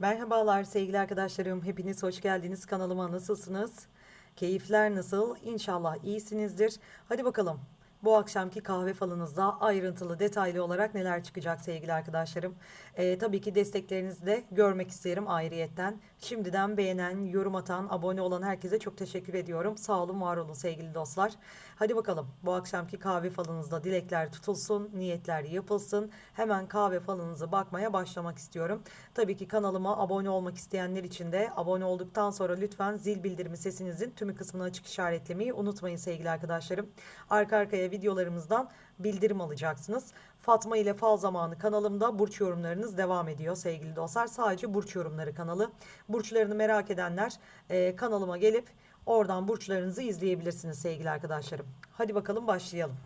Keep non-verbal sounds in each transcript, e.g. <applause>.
Merhabalar sevgili arkadaşlarım. Hepiniz hoş geldiniz kanalıma. Nasılsınız? Keyifler nasıl? İnşallah iyisinizdir. Hadi bakalım. Bu akşamki kahve falınızda ayrıntılı, detaylı olarak neler çıkacak sevgili arkadaşlarım. Ee, tabii ki desteklerinizi de görmek isterim ayrıyetten. Şimdiden beğenen, yorum atan, abone olan herkese çok teşekkür ediyorum. Sağ olun, var olun sevgili dostlar. Hadi bakalım bu akşamki kahve falınızda dilekler tutulsun, niyetler yapılsın. Hemen kahve falınızı bakmaya başlamak istiyorum. Tabii ki kanalıma abone olmak isteyenler için de abone olduktan sonra lütfen zil bildirimi sesinizin tümü kısmını açık işaretlemeyi unutmayın sevgili arkadaşlarım. Arka arkaya videolarımızdan bildirim alacaksınız. Fatma ile Fal Zamanı kanalımda burç yorumlarınız devam ediyor sevgili dostlar. Sadece burç yorumları kanalı. Burçlarını merak edenler e, kanalıma gelip oradan burçlarınızı izleyebilirsiniz sevgili arkadaşlarım. Hadi bakalım başlayalım.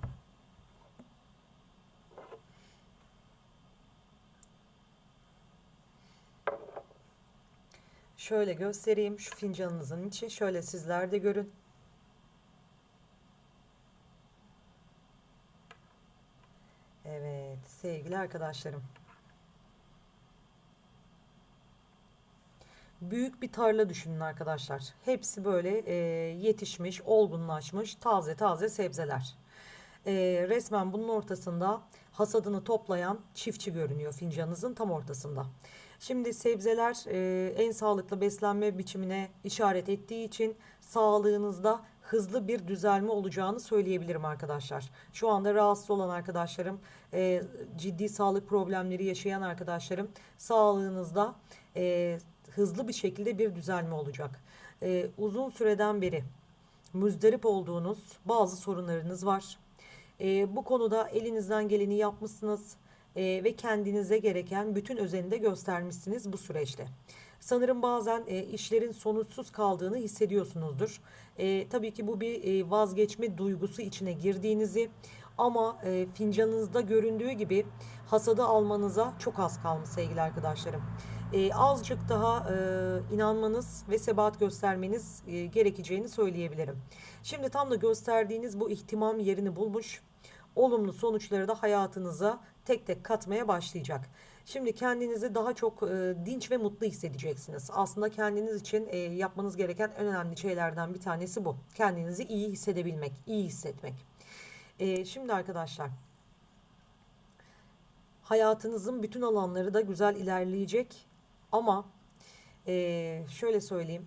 Şöyle göstereyim şu fincanınızın içi. Şöyle sizler de görün. Evet sevgili arkadaşlarım. Büyük bir tarla düşünün arkadaşlar. Hepsi böyle e, yetişmiş, olgunlaşmış, taze taze sebzeler. E, resmen bunun ortasında hasadını toplayan çiftçi görünüyor fincanınızın tam ortasında. Şimdi sebzeler e, en sağlıklı beslenme biçimine işaret ettiği için sağlığınızda hızlı bir düzelme olacağını söyleyebilirim arkadaşlar. Şu anda rahatsız olan arkadaşlarım, e, ciddi sağlık problemleri yaşayan arkadaşlarım sağlığınızda e, hızlı bir şekilde bir düzelme olacak. E, uzun süreden beri müzdarip olduğunuz bazı sorunlarınız var. E, bu konuda elinizden geleni yapmışsınız e, ve kendinize gereken bütün özeni de göstermişsiniz bu süreçte. Sanırım bazen e, işlerin sonuçsuz kaldığını hissediyorsunuzdur. E, tabii ki bu bir e, vazgeçme duygusu içine girdiğinizi ama e, fincanınızda göründüğü gibi hasadı almanıza çok az kalmış sevgili arkadaşlarım. E, azıcık daha e, inanmanız ve sebat göstermeniz e, gerekeceğini söyleyebilirim. Şimdi tam da gösterdiğiniz bu ihtimam yerini bulmuş. Olumlu sonuçları da hayatınıza tek tek katmaya başlayacak. Şimdi kendinizi daha çok e, dinç ve mutlu hissedeceksiniz. Aslında kendiniz için e, yapmanız gereken en önemli şeylerden bir tanesi bu. Kendinizi iyi hissedebilmek, iyi hissetmek. E, şimdi arkadaşlar, hayatınızın bütün alanları da güzel ilerleyecek. Ama e, şöyle söyleyeyim,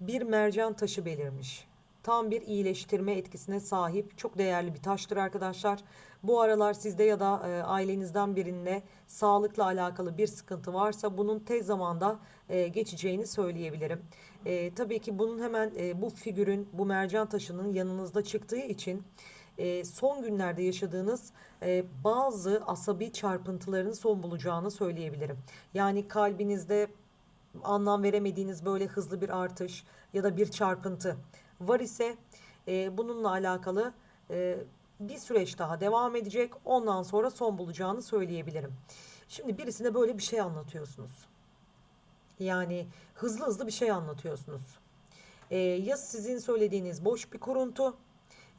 bir mercan taşı belirmiş tam bir iyileştirme etkisine sahip çok değerli bir taştır arkadaşlar. Bu aralar sizde ya da e, ailenizden birinde sağlıkla alakalı bir sıkıntı varsa bunun tez zamanda e, geçeceğini söyleyebilirim. E, tabii ki bunun hemen e, bu figürün bu mercan taşının yanınızda çıktığı için e, son günlerde yaşadığınız e, bazı asabi çarpıntıların son bulacağını söyleyebilirim. Yani kalbinizde anlam veremediğiniz böyle hızlı bir artış ya da bir çarpıntı var ise e, bununla alakalı e, bir süreç daha devam edecek. Ondan sonra son bulacağını söyleyebilirim. Şimdi birisine böyle bir şey anlatıyorsunuz. Yani hızlı hızlı bir şey anlatıyorsunuz. E, ya sizin söylediğiniz boş bir kuruntu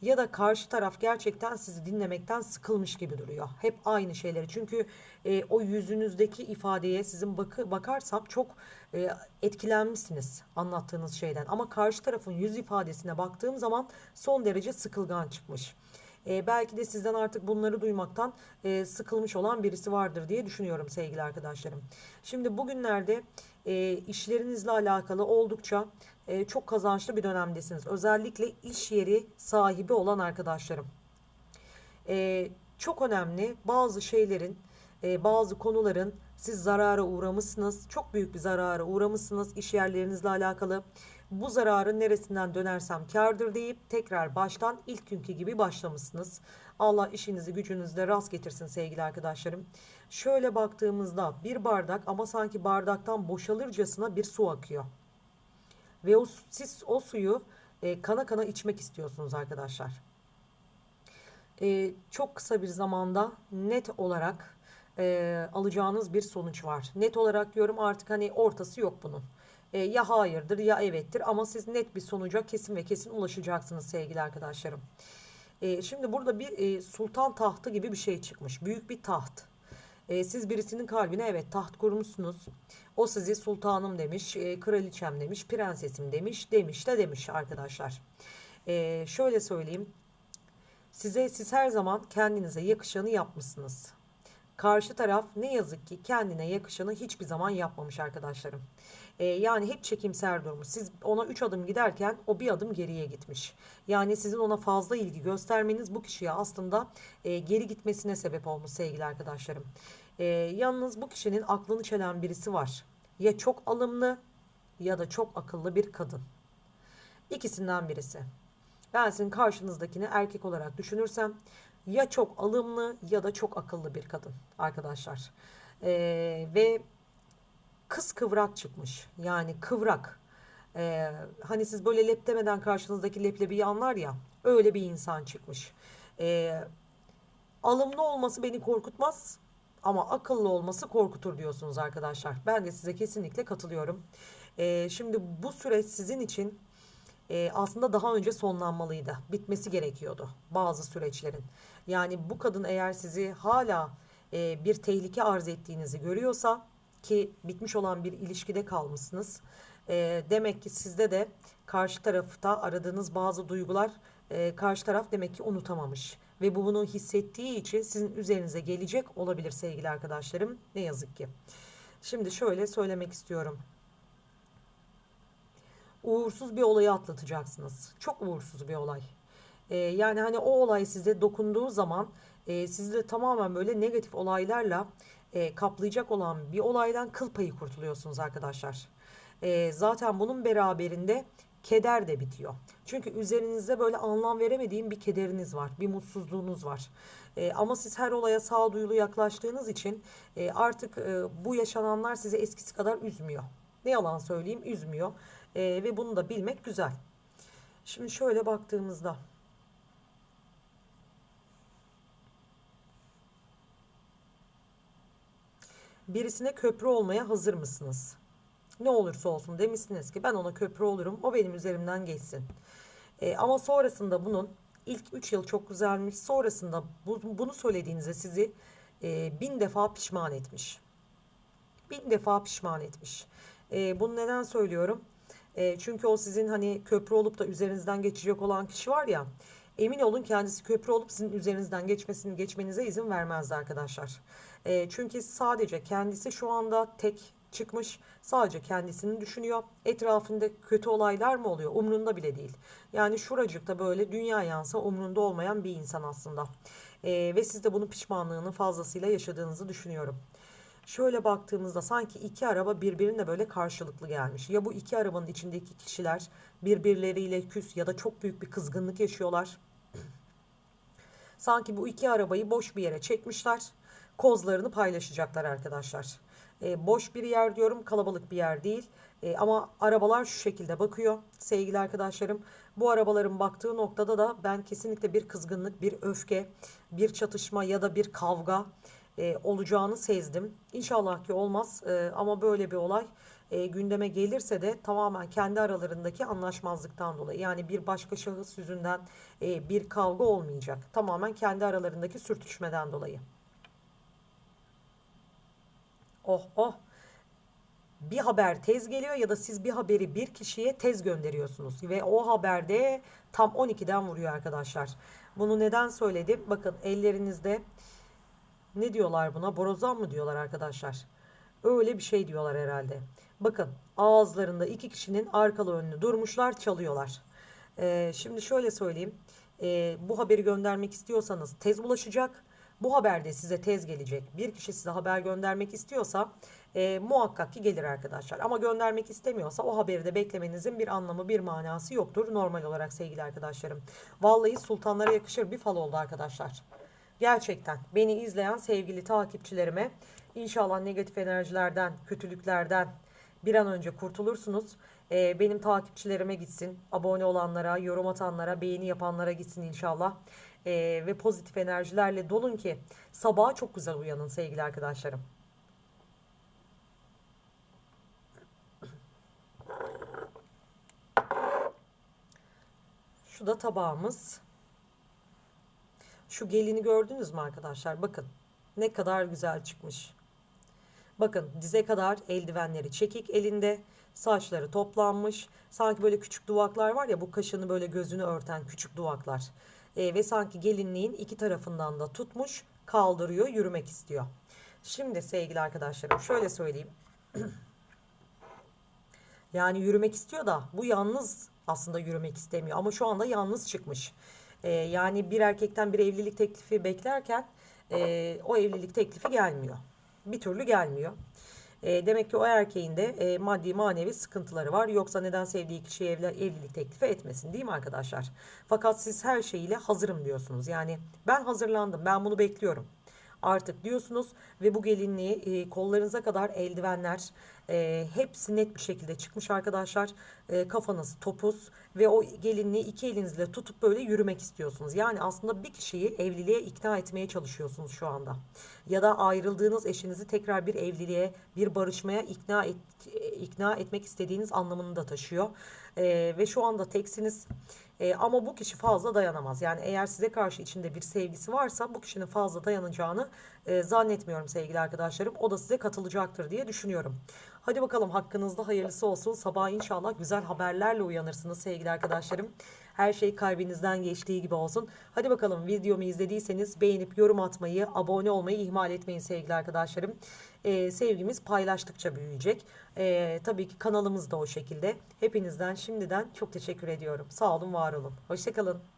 ya da karşı taraf gerçekten sizi dinlemekten sıkılmış gibi duruyor. Hep aynı şeyleri. Çünkü e, o yüzünüzdeki ifadeye sizin bakı, bakarsam çok e, etkilenmişsiniz anlattığınız şeyden. Ama karşı tarafın yüz ifadesine baktığım zaman son derece sıkılgan çıkmış. E, belki de sizden artık bunları duymaktan e, sıkılmış olan birisi vardır diye düşünüyorum sevgili arkadaşlarım. Şimdi bugünlerde e, işlerinizle alakalı oldukça e, çok kazançlı bir dönemdesiniz. Özellikle iş yeri sahibi olan arkadaşlarım. E, çok önemli bazı şeylerin, e, bazı konuların siz zarara uğramışsınız. Çok büyük bir zarara uğramışsınız iş yerlerinizle alakalı. Bu zararın neresinden dönersem kardır deyip tekrar baştan ilk günkü gibi başlamışsınız. Allah işinizi gücünüzde rast getirsin sevgili arkadaşlarım. Şöyle baktığımızda bir bardak ama sanki bardaktan boşalırcasına bir su akıyor. Ve o, siz o suyu e, kana kana içmek istiyorsunuz arkadaşlar. E, çok kısa bir zamanda net olarak e, alacağınız bir sonuç var. Net olarak diyorum artık hani ortası yok bunun. E, ya hayırdır ya evettir ama siz net bir sonuca kesin ve kesin ulaşacaksınız sevgili arkadaşlarım. E, şimdi burada bir e, sultan tahtı gibi bir şey çıkmış. Büyük bir taht. E, siz birisinin kalbine evet taht kurmuşsunuz. O sizi sultanım demiş, e, kraliçem demiş, prensesim demiş, demiş de demiş arkadaşlar. E, şöyle söyleyeyim. Size siz her zaman kendinize yakışanı yapmışsınız. Karşı taraf ne yazık ki kendine yakışanı hiçbir zaman yapmamış arkadaşlarım. Ee, yani hep çekimser durmuş. Siz ona 3 adım giderken o bir adım geriye gitmiş. Yani sizin ona fazla ilgi göstermeniz bu kişiye aslında e, geri gitmesine sebep olmuş sevgili arkadaşlarım. Ee, yalnız bu kişinin aklını çelen birisi var. Ya çok alımlı ya da çok akıllı bir kadın. İkisinden birisi. Ben sizin karşınızdakini erkek olarak düşünürsem ya çok alımlı ya da çok akıllı bir kadın arkadaşlar. Ee, ve kız kıvrak çıkmış. Yani kıvrak. Ee, hani siz böyle lep demeden karşınızdaki leblebiyi anlar ya. Öyle bir insan çıkmış. Ee, alımlı olması beni korkutmaz. Ama akıllı olması korkutur diyorsunuz arkadaşlar. Ben de size kesinlikle katılıyorum. Ee, şimdi bu süreç sizin için e, aslında daha önce sonlanmalıydı. Bitmesi gerekiyordu bazı süreçlerin. Yani bu kadın eğer sizi hala e, bir tehlike arz ettiğinizi görüyorsa ki bitmiş olan bir ilişkide kalmışsınız. E, demek ki sizde de karşı tarafta aradığınız bazı duygular e, karşı taraf demek ki unutamamış. Ve bu bunu hissettiği için sizin üzerinize gelecek olabilir sevgili arkadaşlarım. Ne yazık ki. Şimdi şöyle söylemek istiyorum uğursuz bir olayı atlatacaksınız. Çok uğursuz bir olay. Ee, yani hani o olay size dokunduğu zaman e, sizi de tamamen böyle negatif olaylarla e, kaplayacak olan bir olaydan kıl payı kurtuluyorsunuz arkadaşlar. E, zaten bunun beraberinde keder de bitiyor. Çünkü üzerinizde böyle anlam veremediğim bir kederiniz var, bir mutsuzluğunuz var. E, ama siz her olaya sağduyulu yaklaştığınız için e, artık e, bu yaşananlar sizi eskisi kadar üzmüyor. Ne yalan söyleyeyim üzmüyor. E, ve bunu da bilmek güzel. Şimdi şöyle baktığımızda birisine köprü olmaya hazır mısınız? Ne olursa olsun demişsiniz ki ben ona köprü olurum. O benim üzerimden geçsin. E, ama sonrasında bunun ilk 3 yıl çok güzelmiş. Sonrasında bu, bunu söylediğinizde sizi e, bin defa pişman etmiş. Bin defa pişman etmiş. E, bunu neden söylüyorum? E, çünkü o sizin hani köprü olup da üzerinizden geçecek olan kişi var ya. Emin olun kendisi köprü olup sizin üzerinizden geçmesini geçmenize izin vermezdi arkadaşlar. E, çünkü sadece kendisi şu anda tek çıkmış. Sadece kendisini düşünüyor. Etrafında kötü olaylar mı oluyor? Umrunda bile değil. Yani şuracıkta böyle dünya yansa umrunda olmayan bir insan aslında. E, ve siz de bunun pişmanlığını fazlasıyla yaşadığınızı düşünüyorum. Şöyle baktığımızda sanki iki araba birbirine böyle karşılıklı gelmiş. Ya bu iki arabanın içindeki kişiler birbirleriyle küs ya da çok büyük bir kızgınlık yaşıyorlar. Sanki bu iki arabayı boş bir yere çekmişler. Kozlarını paylaşacaklar arkadaşlar. E, boş bir yer diyorum kalabalık bir yer değil. E, ama arabalar şu şekilde bakıyor sevgili arkadaşlarım. Bu arabaların baktığı noktada da ben kesinlikle bir kızgınlık, bir öfke, bir çatışma ya da bir kavga e, olacağını sezdim. İnşallah ki olmaz e, ama böyle bir olay e, gündeme gelirse de tamamen kendi aralarındaki anlaşmazlıktan dolayı yani bir başka şahıs yüzünden e, bir kavga olmayacak. Tamamen kendi aralarındaki sürtüşmeden dolayı. Oh oh bir haber tez geliyor ya da siz bir haberi bir kişiye tez gönderiyorsunuz ve o haberde tam 12'den vuruyor arkadaşlar. Bunu neden söyledim? Bakın ellerinizde ne diyorlar buna? Borazan mı diyorlar arkadaşlar? Öyle bir şey diyorlar herhalde. Bakın ağızlarında iki kişinin arkalı önlü durmuşlar çalıyorlar. Ee, şimdi şöyle söyleyeyim. Ee, bu haberi göndermek istiyorsanız tez ulaşacak. Bu haberde size tez gelecek. Bir kişi size haber göndermek istiyorsa e, muhakkak ki gelir arkadaşlar. Ama göndermek istemiyorsa o haberi de beklemenizin bir anlamı bir manası yoktur. Normal olarak sevgili arkadaşlarım. Vallahi sultanlara yakışır bir fal oldu arkadaşlar. Gerçekten beni izleyen sevgili takipçilerime inşallah negatif enerjilerden, kötülüklerden bir an önce kurtulursunuz. Ee, benim takipçilerime gitsin, abone olanlara, yorum atanlara, beğeni yapanlara gitsin inşallah. Ee, ve pozitif enerjilerle dolun ki sabaha çok güzel uyanın sevgili arkadaşlarım. Şu da tabağımız. Şu gelini gördünüz mü arkadaşlar? Bakın. Ne kadar güzel çıkmış. Bakın dize kadar eldivenleri çekik elinde. Saçları toplanmış. Sanki böyle küçük duvaklar var ya bu kaşını böyle gözünü örten küçük duvaklar. Ee, ve sanki gelinliğin iki tarafından da tutmuş kaldırıyor yürümek istiyor. Şimdi sevgili arkadaşlarım şöyle söyleyeyim. <clears throat> Yani yürümek istiyor da bu yalnız aslında yürümek istemiyor. Ama şu anda yalnız çıkmış. Ee, yani bir erkekten bir evlilik teklifi beklerken e, o evlilik teklifi gelmiyor. Bir türlü gelmiyor. E, demek ki o erkeğin de e, maddi manevi sıkıntıları var. Yoksa neden sevdiği kişiye evli, evlilik teklifi etmesin değil mi arkadaşlar? Fakat siz her şeyiyle hazırım diyorsunuz. Yani ben hazırlandım ben bunu bekliyorum artık diyorsunuz ve bu gelinliği e, kollarınıza kadar eldivenler e, hepsi net bir şekilde çıkmış arkadaşlar. E, kafanız topuz ve o gelinliği iki elinizle tutup böyle yürümek istiyorsunuz. Yani aslında bir kişiyi evliliğe ikna etmeye çalışıyorsunuz şu anda. Ya da ayrıldığınız eşinizi tekrar bir evliliğe, bir barışmaya ikna et, ikna etmek istediğiniz anlamını da taşıyor. E, ve şu anda teksiniz. E, ama bu kişi fazla dayanamaz. Yani eğer size karşı içinde bir sevgisi varsa bu kişinin fazla dayanacağını e, zannetmiyorum sevgili arkadaşlarım. O da size katılacaktır diye düşünüyorum. Hadi bakalım hakkınızda hayırlısı olsun. Sabah inşallah güzel haberlerle uyanırsınız sevgili arkadaşlarım. Her şey kalbinizden geçtiği gibi olsun. Hadi bakalım videomu izlediyseniz beğenip yorum atmayı, abone olmayı ihmal etmeyin sevgili arkadaşlarım. Ee, sevgimiz paylaştıkça büyüyecek. Ee, tabii ki kanalımız da o şekilde. Hepinizden şimdiden çok teşekkür ediyorum. Sağ olun, var olun. Hoşçakalın.